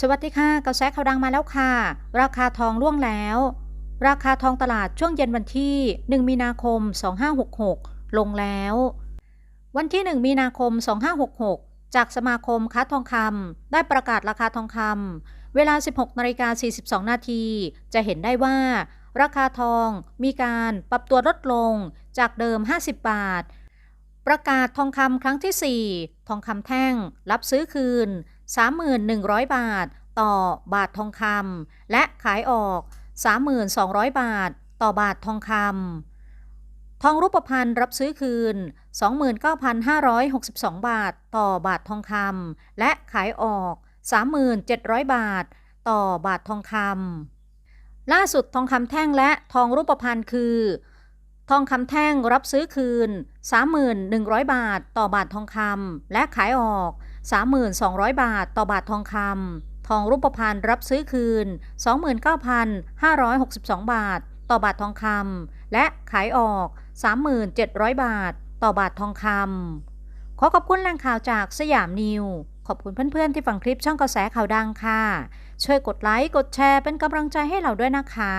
สวัสดีค่ะกระแสข่าวดังมาแล้วค่ะ ราคาทองล่วงแล้ว ราคาทองตลาดช่วงเย็นวันที่ 1 มีนาคม 2566 ลงแล้ว วันที่ 1 มีนาคม 2566 จากสมาคมค้าทองคำได้ประกาศราคาทองคำเวลา 16นาฬิกา42 นาที จะเห็นได้ว่า ราคาทองมีการปรับตัวลดลงจากเดิม 50 บาท ประกาศทองคำครั้งที่ 4 ทองคำแท่งรับซื้อคืน 3,100 บาท ต่อบาททองคำและขายออก 3,200 บาท ต่อบาททองคำทองรูปพรรณรับซื้อคืน 29,562 บาท ต่อบาททองคำและขายออก 3,700 บาท ต่อบาททองคำล่าสุดทองคำแท่งและทองรูปพรรณคือทองคำแท่งรับซื้อคืน 3,100 บาท ต่อบาททองคำและขายออก 3,200 บาทต่อบาททองคำทองรูปพรรณรับซื้อคืน 29,562 บาท ต่อบาททองคำและขายออก 3,700 บาท ต่อบาททองคำขอขอบคุณแหล่งข่าวจากสยามนิว ขอบคุณเพื่อนๆที่ฟังคลิปช่องกระแสข่าวดังค่ะ ช่วยกดไลค์กดแชร์เป็นกำลังใจให้เราด้วยนะคะ